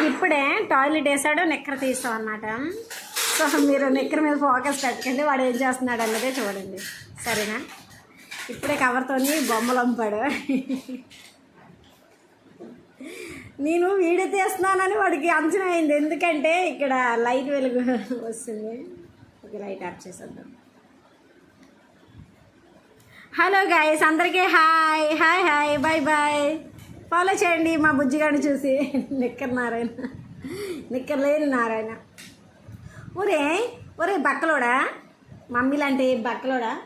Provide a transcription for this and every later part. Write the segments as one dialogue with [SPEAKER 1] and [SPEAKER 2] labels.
[SPEAKER 1] వీడికి ఇప్పుడే టాయిలెట్ వేసాడు నిక్కర తీసాం అన్నమాట. సో మీరు నిక్కర మీద ఫోకస్ పెట్టకండి వాడు ఏం చేస్తున్నాడు అన్నదే చూడండి. సరేనా? ఇప్పుడే కవర్తో బొమ్మలు అంపాడు నేను వీడియో తీస్తున్నానని వాడికి అంచనా అయింది. ఎందుకంటే ఇక్కడ లైట్ వెలుగు వస్తుంది. ఒక లైట్ ఆఫ్ చేసేద్దాం. హలో గాయస్ అందరికీ hi. Hi hi. Bye bye follow చేయండి మా బుజ్జిగాడిని చూసి. నిక్కర్ నారాయణ. నిక్కర్ లేని నారాయణ. ఒరే ఒరే బక్కలోడా? మమ్మీ లాంటి బక్కలోడా?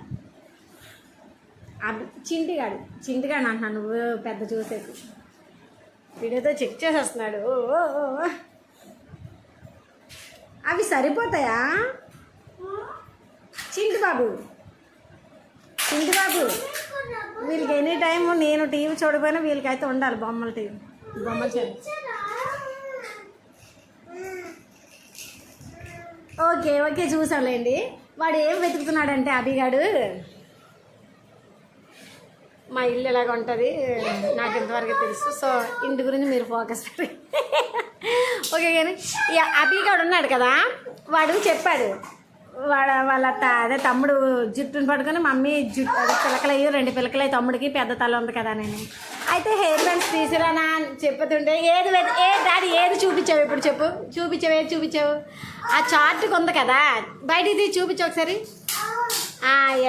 [SPEAKER 1] చింటిగాడు. చింటిగాడు అంటున్నాను నువ్వు పెద్ద చూసేసి. వీడియోతో చెక్ చేసేస్తున్నాడు. అవి సరిపోతాయా? చింటి బాబు. చింటి బాబు. వీళ్ళకి ఎనీ టైం నేను టీవీ చూడకపోయినా వీళ్ళకైతే ఉండాలి బొమ్మల టీవీ. బొమ్మల టీవీ. ఓకే ఓకే చూసాంలేండి వాడు ఏం వెతుకుతున్నాడంటే అభిగాడు మా ఇల్లు ఎలాగ ఉంటుంది? నాకు ఇంతవరకు తెలుసు. సో ఇంటి గురించి మీరు ఫోకస్ ఓకే కానీ అభిగాడు ఉన్నాడు కదా వాడు చెప్పాడు. వాళ్ళ వాళ్ళ త అదే తమ్ముడు జుట్టును పట్టుకొని మమ్మీ జుట్టు అదే పిల్లకలయ్యి రెండు పిల్లకలయ్యి తమ్ముడికి పెద్ద తల ఉంది కదా నేను అయితే హెయిర్ బ్యాండ్స్ తీసిరానా అని చెప్పుతుంటే ఏది ఏ డాడీ ఏది చూపించావు ఇప్పుడు చెప్పు? చూపించావు ఏది చూపించావు? ఆ చార్ట్కి ఉంది కదా బయటిది చూపించు ఒకసారి.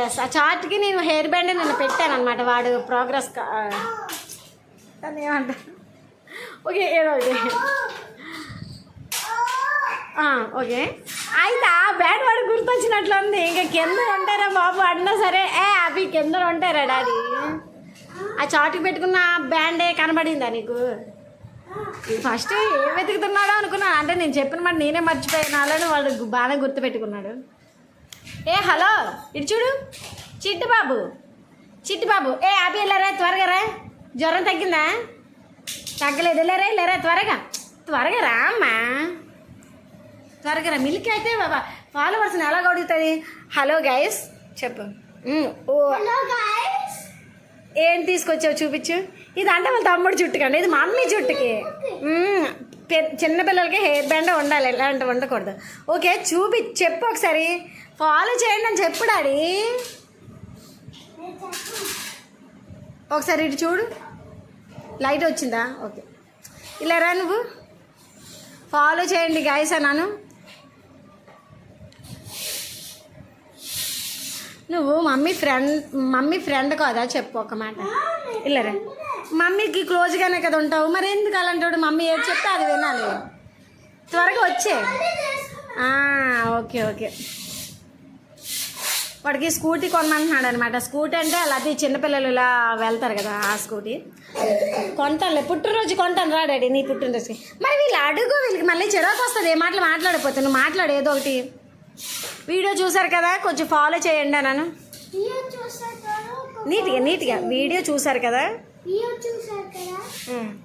[SPEAKER 1] ఎస్ ఆ చార్ట్కి నేను హెయిర్ బ్యాండ్ నేను పెట్టాను అనమాట వాడు ప్రోగ్రెస్ తను ఏమంటారు? ఓకే ఏదో ఓకే ఓకే. అయితే ఆ బ్యాండ్ వాడు గుర్తొచ్చినట్లు ఉంది ఇంకా కింద ఉంటారా బాబు? అన్నా సరే. ఏ అవి కింద ఉంటారా డాడీ? ఆ చాటుకి పెట్టుకున్న బ్యాండే కనబడిందా నీకు? ఫస్ట్ ఏం వెతుకుతున్నాడో అనుకున్నాను అంటే నేను చెప్పిన మాట నేనే మర్చిపోయాను. అలానే వాడు బాగానే గుర్తుపెట్టుకున్నాడు గుర్తు పెట్టుకున్నాడు. ఏ హలో ఇటు చూడు. చిట్టు బాబు. చిట్టు బాబు. ఏ అభి వెళ్ళారా? త్వరగా రా. జ్వరం తగ్గిందా? తగ్గలేదు. వెళ్ళారా? వెళ్ళారా? త్వరగా. త్వరగా రా అమ్మా త్వరగా మిల్క్ అయితే ఫాలోవర్స్ని ఎలా అడుగుతుంది హలో గైస్ చెప్పు. ఓ. ఏం తీసుకొచ్చావు చూపించు. ఇది అంటే వాళ్ళ తమ్ముడు జుట్టు కండి ఇది మమ్మీ జుట్టుకి. మ్మ్. పె- చిన్న పిల్లలకి హెయిర్ బ్యాండ్ ఉండాలి ఎలాంటి ఉండకూడదు. ఓకే చూపి చెప్పు ఒకసారి. ఫాలో చేయండి అని చెప్పు డాడీ. ఒకసారి ఇటు చూడు. లైట్ వచ్చిందా? ఓకే. ఇలా రా నువ్వు. ఫాలో చేయండి గాయస్ అన్నాను. నువ్వు మమ్మీ ఫ్రెండ్ మమ్మీ ఫ్రెండ్ కాదా? చెప్పు ఒక మాట. ఇల్లరా మమ్మీకి క్లోజ్గానే కదా ఉంటావు. మరి ఎందుకు అలాంటి మమ్మీ ఏది చెప్తే అది వినాలి. త్వరగా వచ్చే. Okay okay. వాడికి స్కూటీ కొనమంటున్నాడు అనమాట స్కూటీ అంటే అలా అది చిన్నపిల్లలు ఇలా వెళ్తారు కదా ఆ స్కూటీ. కొంటానులే పుట్టినరోజు కొంటాను రా డాడీ నీ పుట్టినరోజుకి. మరి వీళ్ళు అడుగు వీళ్ళకి మళ్ళీ చిరాకు వస్తుంది. ఏ మాటలు మాట్లాడిపోతే నువ్వు మాట్లాడు ఏదో ఒకటి. వీడియో చూసారు కదా కొంచెం ఫాలో చేయండి నన్ను. నీట్గా నీట్గా వీడియో చూసారు కదా?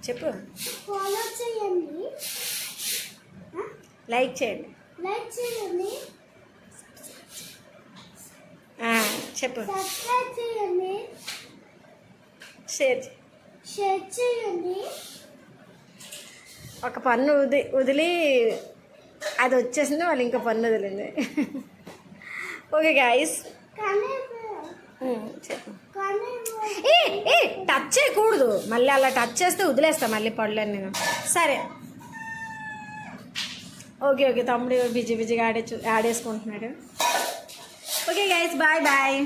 [SPEAKER 1] చెప్పు. లైక్ చేయండి. చెప్పు. షేర్.
[SPEAKER 2] షేర్ చేయండి.
[SPEAKER 1] ఒక పన్ను వది వదిలి అది వచ్చేసింది వాళ్ళు ఇంకో పన్ను వదిలింది. ఓకే గాయస్ ఏ ఏ టచ్ చేయకూడదు. మళ్ళీ అలా టచ్ చేస్తే వదిలేస్తా మళ్ళీ పళ్ళని నేను. సరే. ఓకే ఓకే తమ్ముడు బిజీ బిజీగా ఆడే ఆడేసుకుంటున్నాడు. Okay guys bye bye